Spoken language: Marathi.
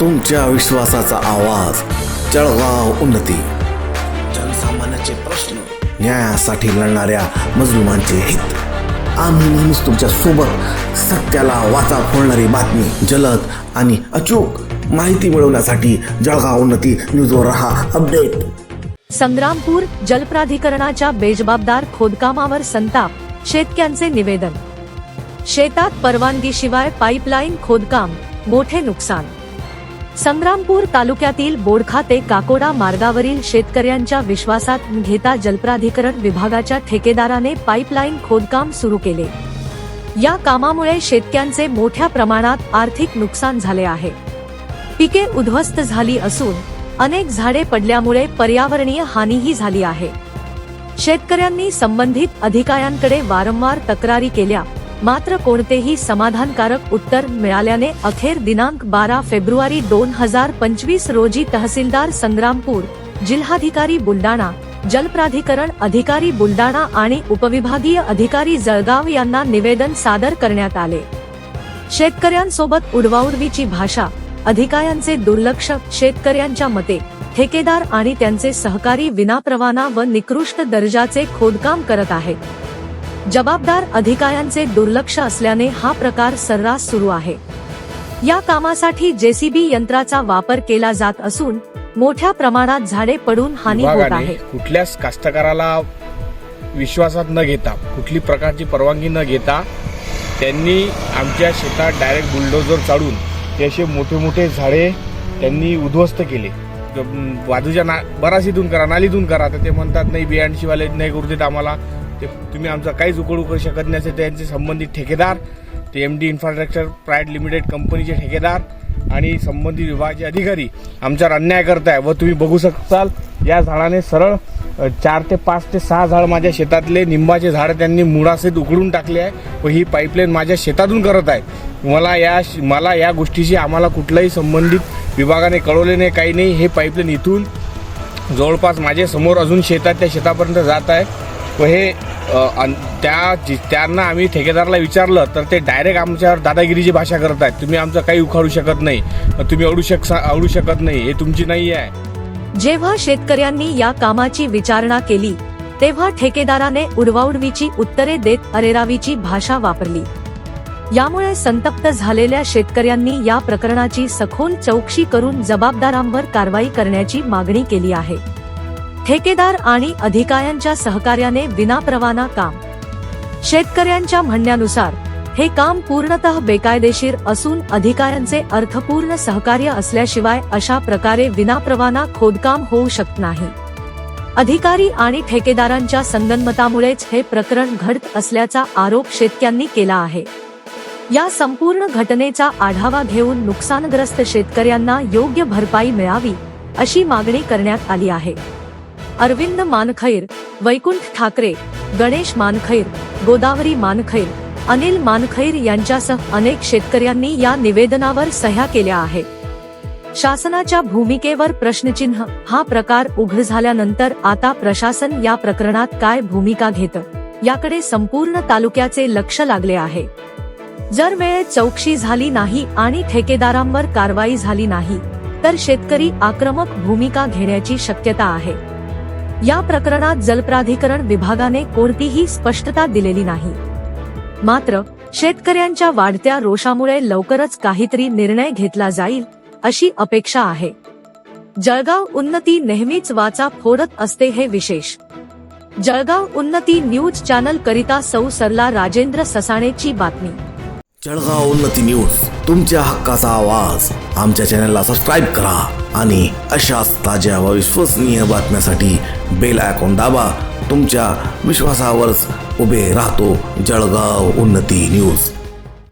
तुमच्या विश्वासाचा आवाज. जळगाव उन्नती. जनसामान्याचे प्रश्न न्यायासाठी लढणाऱ्या मजलुमांचे हित. आम्ही नेहमीच तुमच्यासोबत सत्याला वाचा फोडणारी बातमी जलद आणि अचूक माहिती मिळवण्यासाठी जळगाव उन्नती न्यूजवर रहा. अपडेट. संग्रामपूर जलप्राधिकरणाच्या बेजबाबदार खोदकामावर संताप शेतक्यांचे निवेदन. शेतात परवानगीशिवाय पाईपलाईन खोदकाम मोठे नुकसान. संग्रामपूर तालुक्यातील बोडखा ते काकोडा मार्गावरील शेतकऱ्यांच्या विश्वासात घेता जलप्राधिकरण विभागाच्या ठेकेदाराने पाईपलाईन खोदकाम सुरू केले. या कामामुळे शेतक्यांचे मोठ्या प्रमाणात आर्थिक नुकसान झाले आहे. पिके उद्ध्वस्त झाली असून अनेक झाडे पडल्यामुळे पर्यावरणीय हानीही झाली आहे. शेतकऱ्यांनी संबंधित अधिकाऱ्यांकडे वारंवार तक्रारी केल्या. मात्र कोणतेही समाधानकारक उत्तर मिळाल्याने अखेर दिनांक बारा फेब्रुवारी दोन हजार पंचवीस रोजी तहसीलदार संग्रामपूर जिल्हाधिकारी बुलडाणा जलप्राधिकरण अधिकारी बुलडाणा आणि उपविभागीय अधिकारी जळगाव यांना निवेदन सादर करण्यात आले. शेतकऱ्यांसोबत उडवाउडवीची भाषा अधिकाऱ्यांचे दुर्लक्ष शेतकऱ्यांच्या मते ठेकेदार आणि त्यांचे सहकारी विनाप्रवाना व निकृष्ट दर्जाचे खोदकाम करत आहेत. जबाबदार अधिकाऱ्यांचे दुर्लक्ष असल्याने हा प्रकार सर्रास सुरू आहे. या कामासाठी जेसीबी यंत्राचा वापर केला जात असून मोठ्या प्रमाणात झाडे पडून हानी होत आहे. कुठल्याच कास्तकाराला विश्वासात न घेता कुठली प्रकारची परवानगी न घेता त्यांनी आमच्या शेतात डायरेक्ट बुलडोजर चाडून ते असे मोठे मोठे झाडे त्यांनी उद्ध्वस्त केले. बाजूच्या ना बरासीतून करा नालीतून करा तर ते म्हणतात नाही बियाणशीवाले नाही करू देत आम्हाला. ते तुम्ही आमचा काहीच उकडू करू शकत नाही असे त्यांचे संबंधित ठेकेदार ते M D infrastructure pride limited कंपनीचे ठेकेदार आणि संबंधित विभागाचे अधिकारी आमच्यावर अन्याय करताय व तुम्ही बघू शकताल या झाडाने सरळ चार ते पाच ते सहा झाड माझ्या शेतातले निंबाचे झाड त्यांनी मुळासहित उकडून टाकले आहे व ही पाईपलाईन माझ्या शेतातून करत आहे. मला या मला या गोष्टीशी आम्हाला कुठलाही संबंधित विभागाने कळवले नाही काही नाही. हे पाईपलाईन इथून जवळपास माझ्यासमोर अजून शेतात त्या शेतापर्यंत जात आहे. व हे अन- त्या जि- त्यांना आम्ही ठेकेदाराला विचारलं तर ते डायरेक्ट आमच्यावर दादागिरीची भाषा करत आहेत. तुम्ही आमचं काही उखाडू शकत नाही. तुम्ही अडू शक अडू शकत नाही. हे तुमची नाही आहे. जेव्हा शेतकऱ्यांनी या कामाची विचारणा केली तेव्हा ठेकेदाराने उडवाउडवीची उत्तरे देत अरेरावीची भाषा वापरली. यामुळे संतप्त झालेल्या शेतकऱ्यांनी या प्रकरणाची सखोल चौकशी करून जबाबदारांवर कारवाई करण्याची मागणी केली आहे. ठेकेदार आणि अधिकाऱ्यांच्या सहकार्याने विनाप्रवाना काम. शेतकऱ्यांच्या म्हणण्यानुसार हे काम पूर्णतः बेकायदेशीर असून अधिकाऱ्यांचे अर्थपूर्ण सहकार्य असल्याशिवाय अशा प्रकारे विनाप्रवाना खोदकाम होऊ शकत नाही. अधिकारी आणि ठेकेदारांच्या संगनमतामुळेच हे प्रकरण घडत असल्याचा आरोप शेतकऱ्यांनी केला आहे. या संपूर्ण घटनेचा आढावा घेऊन नुकसानग्रस्त शेतकऱ्यांना योग्य भरपाई मिळावी अशी मागणी करण्यात आली आहे. अरविंद मानखैर वैकुंठ ठाकरे गणेश मानखैर गोदावरी मानखैर अनिल मानखैर यांच्यासह अनेक शेतकऱ्यांनी या निवेदनावर सह्या केल्या आहेत. शासनाच्या भूमिकेवर प्रश्नचिन्ह हा प्रकार उघड झाल्यानंतर आता प्रशासन या प्रकरणात काय भूमिका घेतं याकडे संपूर्ण तालुक्याचे लक्ष लागले आहे. जर वेळेत चौकशी झाली नाही आणि ठेकेदारांवर कारवाई झाली नाही तर शेतकरी आक्रमक भूमिका घेण्याची शक्यता आहे. या प्रकरणात जलप्राधिकरण विभागाने कोणतीही स्पष्टता दिलेली नाही. मात्र शेतकऱ्यांच्या वाढत्या रोषामुळे लवकरच काहीतरी निर्णय घेतला जाईल अशी अपेक्षा आहे. जळगाव उन्नती नेहमीच वाचा फोडत असते हे विशेष. जळगाव उन्नती न्यूज चॅनल करिता सौ सरला राजेंद्र ससाणेची बातमी. जळगाव उन्नती न्यूज तुमच्या हक्काचा आवाज. आमच्या चॅनलला सबस्क्राईब करा. आणि अशाच ताज्या व विश्वसनीय बातम्यासाठी बेल आयकॉन दाबा. तुमच्या विश्वासावरच उभे राहतो जळगाव उन्नती न्यूज.